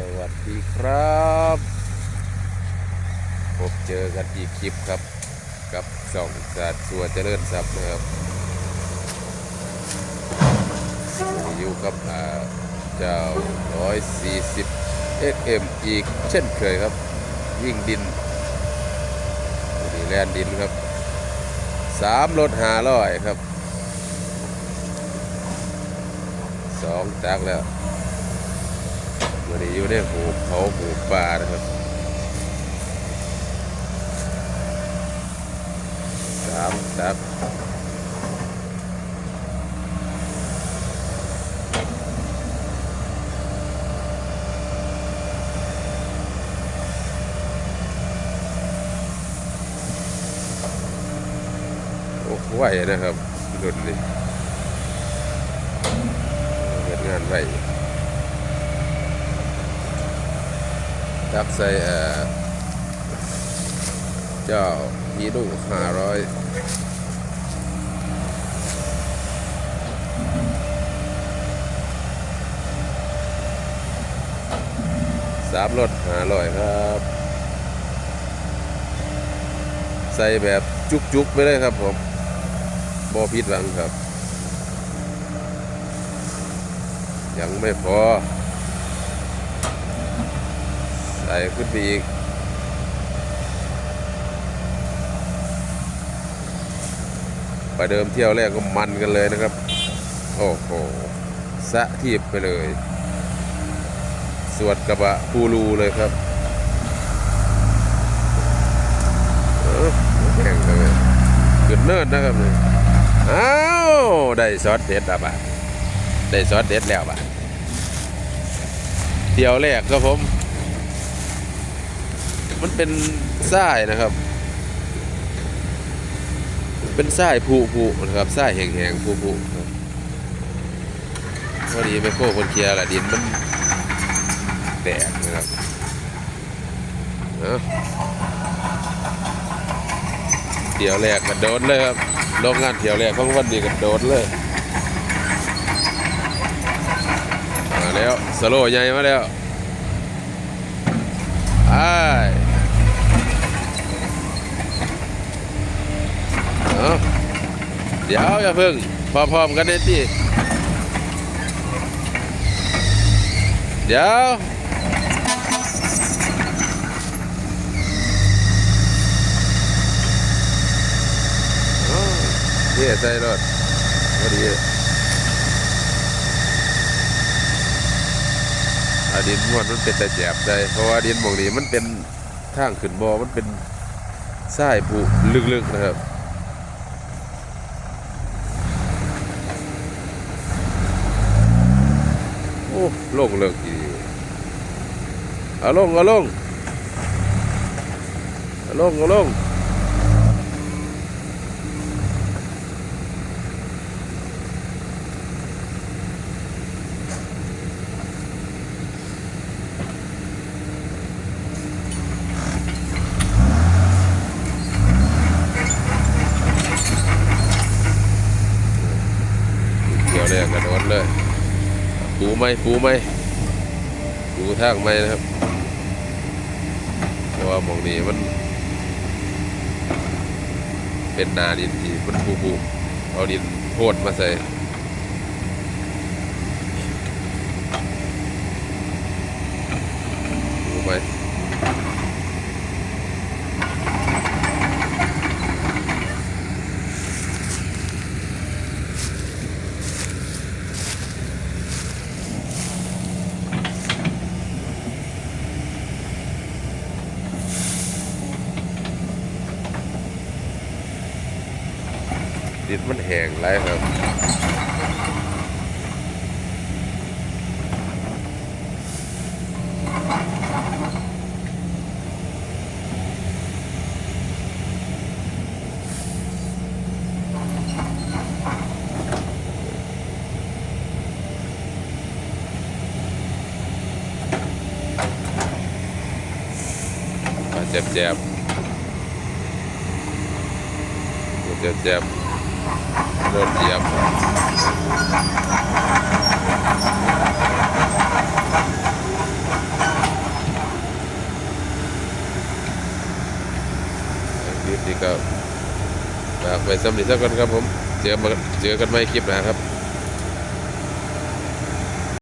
สวัสดีครับ พบเจอกันอีกคลิปครับ กับสองศาสตร์สัวเจริญทรัพย์นะครับอยู่กับอ่าเจ้า140 XM อีกเช่นเคยครับ วิ่งดินนี่แลนดินครับสามรถหาร้อยครับสองตักแล้ว วันนี้อยู่ในหูเขาหูป่านะครับสามตับโอ้ไหวนะครับรุ่นนี้เฮ็ดงานไหว ตักใส่เอ่อเจ้าฮีโร่ห้าร้อยสามรถห้าร้อยครับ ใส่แบบจุกๆไปเลยครับผมบอพิดหวังครับ ยังไม่พอ ใส่ขึ้นไปอีกประเดิมเที่ยวแรกก็มันกันเลยนะครับ โอ้โหสะทีบไปเลย สวดกระบะปูรูเลยครับเออแข่งกันเลยขึ้นเนินนะครับเลยอ้าวได้ซอสเด็ดอะบ่ะได้ซอสเด็ดแล้วบ่ะเที่ยวแรกครับผม มันเป็นทรายนะครับ เป็นทรายผุผุนะครับทรายแห้งๆผุผุครับพอดีไปโค้คนเคลียร์ละดินมันแตกนะครับเอาเที่ยวแรกกระโดดเลยครับโรงงานเที่ยวแรกของวันนี้กระโดดเลยมาแล้วสโลว์ใหญ่มาแล้วไอ้ เอาเดี๋ยวอย่าเพิ่งพร้อมๆกันเลยที่เดี๋ยวเอาเที่ใส่รถพอดีอาดินม้วนมันเป็นแต่แจบใจเพราะว่าดินหมองนี้มันเป็นทางขึ้นบอมันเป็นทรายผุลึกๆนะครับ โลงเลิกดีเอาลงเอาลงเอาลงเอาลงเกี่ยวแรกกระโดดเลย ปู ไหมปูไหมปูทางไหมนะครับเพราะว่าหมองนี้มัน เป็นนาดินที่มันปูปูเอาดินโพดมาใส่ปูไหม ดินมันแห้งไรครับเจ็บเจ็บเจ็บเจ็บ รถเหยียบคลิปนี้ก็ฝากไว้สำหรับสักคนครับผม เจอเจอกันไหมคลิปนะครับ